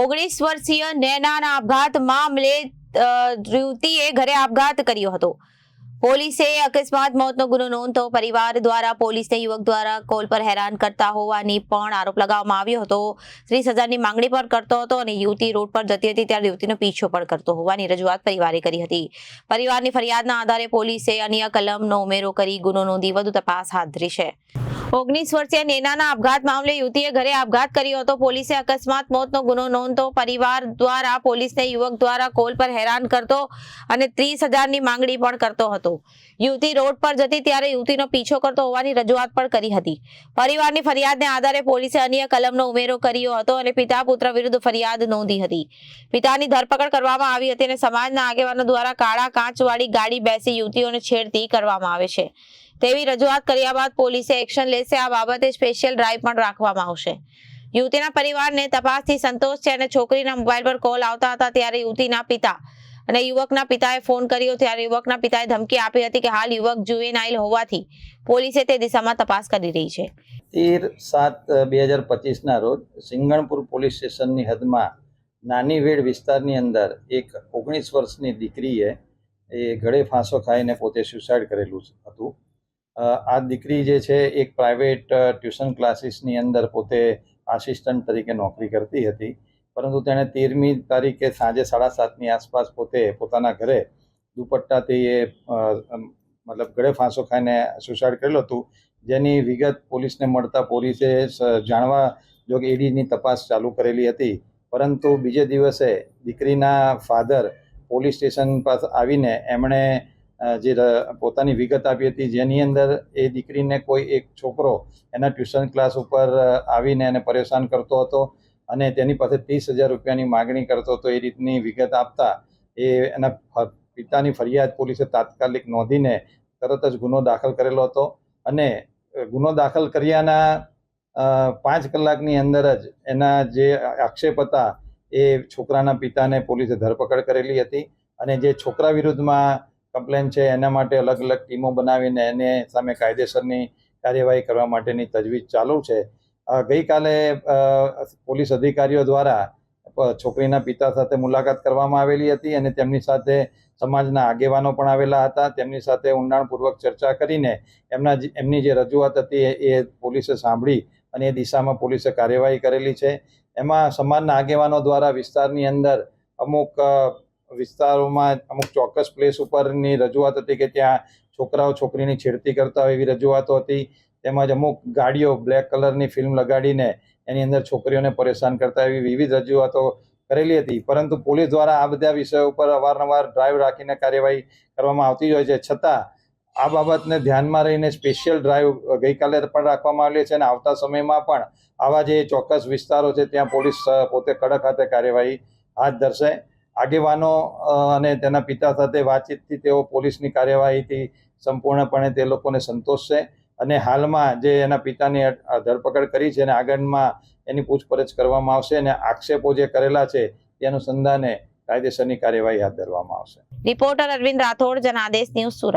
ઓગણીસ વર્ષીય નૈનાના આપઘાત મામલે યુવતીએ ઘરે આપઘાત કર્યો હતો. પોલીસે અકસ્માત મોતનો ગુનો નોંધતો પરિવાર દ્વારા, પોલીસને યુવક દ્વારા કોલ પર હેરાન કરતા હોવાની પણ આરોપ લગાવવામાં આવ્યો હતો. ત્રીસ હજારની માંગણી પણ કરતો હતો અને યુવતી રોડ પર જતી હતી, ત્યારે યુવતીનો પીછો પણ કરતો હોવાની રજૂઆત પરિવારે કરી હતી. પરિવારની ફરિયાદના આધારે પોલીસે અન્ય કલમનો ઉમેરો કરી ગુનો નોંધી વધુ તપાસ હાથ ધરી છે. ઓગણીસ વર્ષીય નેનાના આપઘાત મામલે યુવતીએ ઘરે આપઘાત કર્યો હતો. પોલીસે અકસ્માત મોતનો ગુનો નોંધતો પરિવાર દ્વારા પોલીસને યુવક દ્વારા કોલ પર હેરાન કરતો અને ત્રીસ હજારની માંગણી પણ કરતો હતો. યુવતી રોડ પર જતી ત્યારે યુવતીનો પીછો કરતો હોવાની રજૂઆત પણ કરી હતી. પરિવારની ફરિયાદને આધારે પોલીસે અન્ય કલમનો ઉમેરો કર્યો હતો અને પિતા પુત્ર વિરુદ્ધ ફરિયાદ નોંધી હતી. પિતાની ધરપકડ કરવામાં આવી હતી અને સમાજના આગેવાનો દ્વારા કાળા કાચવાળી ગાડી બેસી યુવતીઓને છેડતી કરવામાં આવે છે. તેવી રજૂઆત કર્યા બાદ પોલીસે એક્શન લેશે. આ બાબતે સ્પેશિયલ ડ્રાઈવ પણ રાખવામાં આવશે. યુવતીના પરિવારને તપાસથી સંતોષ છે અને છોકરીના મોબાઈલ પર કોલ આવતા હતા ત્યારે યુવતીના પિતા અને યુવકના પિતાએ ફોન કર્યો. ત્યારે યુવકના પિતાએ ધમકી આપી હતી કે હાલ યુવક જુવેનાઇલ હોવાથી પોલીસે તે દિશામાં તપાસ કરી રહી છે. તેર સાત બે હજાર પચીસના રોજ સિંગણપુર પોલીસ સ્ટેશનની હદમાં નાની વેડ વિસ્તારની અંદર એક ઓગણીસ વર્ષની દીકરીએ એ ગળે ફાંસો ખાઈને પોતે સુસાઇડ કરેલું હતું. આ દીકરી જે છે, એક પ્રાઇવેટ ટ્યુશન ક્લાસીસની અંદર પોતે આસિસ્ટન્ટ તરીકે નોકરી કરતી હતી. પરંતુ તેણે તેરમી તારીખે સાંજે સાડા સાતની આસપાસ પોતે પોતાના ઘરે દુપટ્ટાથી એ મતલબ ગળે ફાંસો ખાઈને સુસાઇડ કરેલું હતું. જેની વિગત પોલીસને મળતા પોલીસે જાણવા જો કે ઈડીની તપાસ ચાલુ કરેલી હતી. પરંતુ બીજે દિવસે દીકરીના ફાધર પોલીસ સ્ટેશન પાસે આવીને એમણે જે પોતાની વિગત આપી હતી, જેની અંદર એ દીકરીને કોઈ એક છોકરો એના ટ્યુશન ક્લાસ ઉપર આવીને એને પરેશાન કરતો હતો અને તેની પાસે ત્રીસ હજાર રૂપિયાની માગણી કરતો હતો. એ રીતની વિગત આપતા એ એના પિતાની ફરિયાદ પોલીસે તાત્કાલિક નોંધીને તરત જ ગુનો દાખલ કરેલો હતો અને ગુનો દાખલ કર્યાના પાંચ કલાકની અંદર જ એના જે આક્ષેપ હતા એ છોકરાના પિતાને પોલીસે ધરપકડ કરેલી હતી અને જે છોકરા વિરુદ્ધમાં કમ્પ્લેન છે, એના માટે અલગ અલગ ટીમો બનાવીને એને સામે કાયદેસરની કાર્યવાહી કરવા માટેની તજવીજ ચાલુ છે. ગઈકાલે પોલીસ અધિકારીઓ દ્વારા છોકરીના પિતા સાથે મુલાકાત કરવામાં આવેલી હતી અને તેમની સાથે સમાજના આગેવાનો પણ આવેલા હતા. તેમની સાથે ઊંડાણપૂર્વક ચર્ચા કરીને એમના એમની જે રજૂઆત હતી એ પોલીસે સાંભળી અને એ દિશામાં પોલીસે કાર્યવાહી કરેલી છે. એમાં સમાજના આગેવાનો દ્વારા વિસ્તારની અંદર અમુક વિસ્તારોમાં અમુક ચોક્કસ પ્લેસ ઉપરની રજૂઆત હતી કે ત્યાં છોકરાઓ છોકરીની છેડતી કરતા હોય એવી રજૂઆતો હતી. તેમજ અમુક ગાડીઓ બ્લેક કલરની ફિલ્મ લગાડીને એની અંદર છોકરીઓને પરેશાન કરતા એવી વિવિધ રજૂઆતો કરેલી હતી. પરંતુ પોલીસ દ્વારા આ બધા વિષયો ઉપર અવારનવાર ડ્રાઈવ રાખીને કાર્યવાહી કરવામાં આવતી જ હોય છે. છતાં, આ બાબતને ધ્યાનમાં રહીને સ્પેશિયલ ડ્રાઈવ ગઈકાલે પણ રાખવામાં આવેલી છે અને આવતા સમયમાં પણ આવા જે ચોક્કસ વિસ્તારો છે, ત્યાં પોલીસ પોતે કડક હાથે કાર્યવાહી હાથ ધરશે. આગેવાનો અને તેના પિતા સાથે વાતચીતથી તેઓ પોલીસની કાર્યવાહીથી સંપૂર્ણપણે તે લોકોને સંતોષ છે અને હાલમાં જે એના પિતાની ધરપકડ કરી છે અને આગળમાં એની પૂછપરછ કરવામાં આવશે અને આક્ષેપો જે કરેલા છે તે અનુસંધાને કાયદેસરની કાર્યવાહી હાથ ધરવામાં આવશે. Reporter Arvind Rathod, Janadesh news Surat.